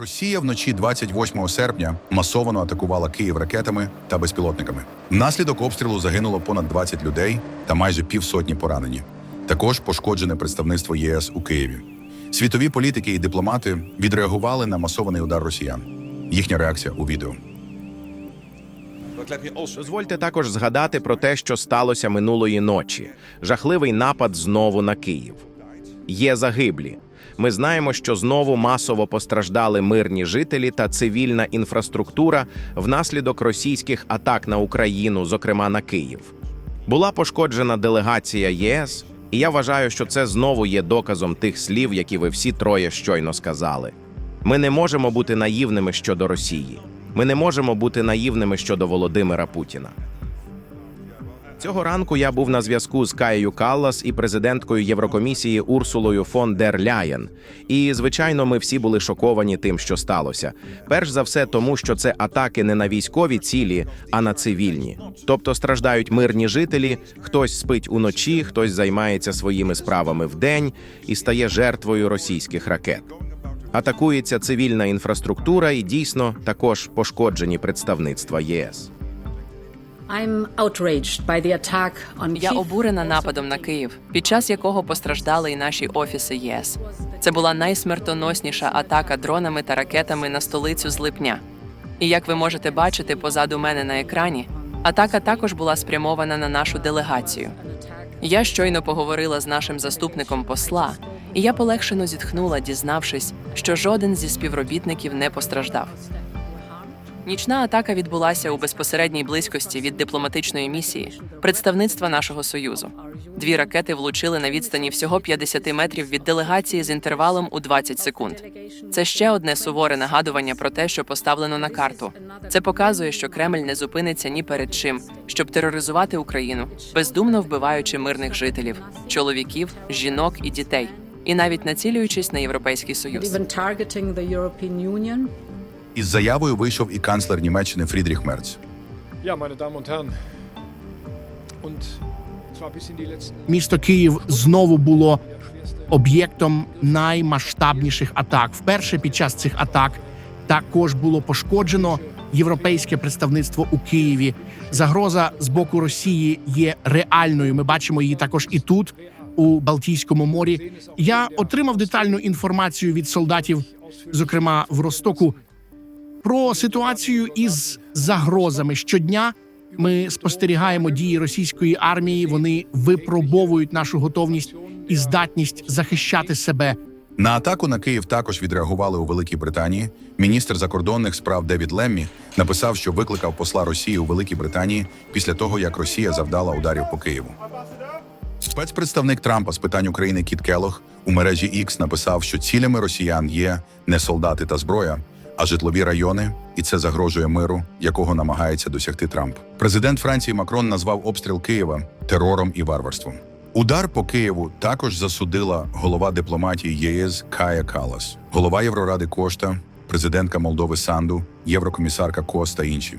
Росія вночі 28 серпня масово атакувала Київ ракетами та безпілотниками. Внаслідок обстрілу загинуло понад 20 людей та майже півсотні поранені. Також пошкоджене представництво ЄС у Києві. Світові політики і дипломати відреагували на масований удар росіян. Їхня реакція у відео. Дозвольте також згадати про те, що сталося минулої ночі. Жахливий напад знову на Київ. Є загиблі. Ми знаємо, що знову масово постраждали мирні жителі та цивільна інфраструктура внаслідок російських атак на Україну, зокрема на Київ. Була пошкоджена делегація ЄС, і я вважаю, що це знову є доказом тих слів, які ви всі троє щойно сказали. Ми не можемо бути наївними щодо Росії. Ми не можемо бути наївними щодо Володимира Путіна. Цього ранку я був на зв'язку з Каєю Каллас і президенткою Єврокомісії Урсулою фон дер Ляєн. І, звичайно, ми всі були шоковані тим, що сталося. Перш за все, тому що це атаки не на військові цілі, а на цивільні. Тобто страждають мирні жителі, хтось спить уночі, хтось займається своїми справами вдень і стає жертвою російських ракет. Атакується цивільна інфраструктура і дійсно також пошкоджені представництва єС. Я обурена нападом на Київ, під час якого постраждали і наші офіси ЄС. Це була найсмертоносніша атака дронами та ракетами на столицю з липня. І як ви можете бачити позаду мене на екрані, атака також була спрямована на нашу делегацію. Я щойно поговорила з нашим заступником посла, і я полегшено зітхнула, дізнавшись, що жоден зі співробітників не постраждав. Нічна атака відбулася у безпосередній близькості від дипломатичної місії, представництва нашого союзу. Дві ракети влучили на відстані всього 50 метрів від делегації з інтервалом у 20 секунд. Це ще одне суворе нагадування про те, що поставлено на карту. Це показує, що Кремль не зупиниться ні перед чим, щоб тероризувати Україну, бездумно вбиваючи мирних жителів, чоловіків, жінок і дітей, і навіть націлюючись на європейський союз. Із заявою вийшов і канцлер Німеччини Фрідріх Мерц. Ja, meine Damen und Herren. Und zwar bis in die letzten Місто Київ знову було об'єктом наймасштабніших атак. Вперше під час цих атак також було пошкоджено європейське представництво у Києві. Загроза з боку Росії є реальною. Ми бачимо її також і тут, у Балтійському морі. Я отримав детальну інформацію від солдатів, зокрема в Ростоку, про ситуацію із загрозами щодня. Ми спостерігаємо дії російської армії. Вони випробовують нашу готовність і здатність захищати себе. На атаку на Київ також відреагували у Великій Британії. Міністр закордонних справ Девід Леммі написав, що викликав посла Росії у Великій Британії після того, як Росія завдала ударів по Києву. Спецпредставник Трампа з питань України Кіт Келох у мережі X написав, що цілями росіян є не солдати та зброя, а житлові райони, і це загрожує миру, якого намагається досягти Трамп. Президент Франції Макрон назвав обстріл Києва терором і варварством. Удар по Києву також засудила голова дипломатії ЄС Кая Калас, голова Євроради Кошта, президентка Молдови Санду, єврокомісарка Коста. інші.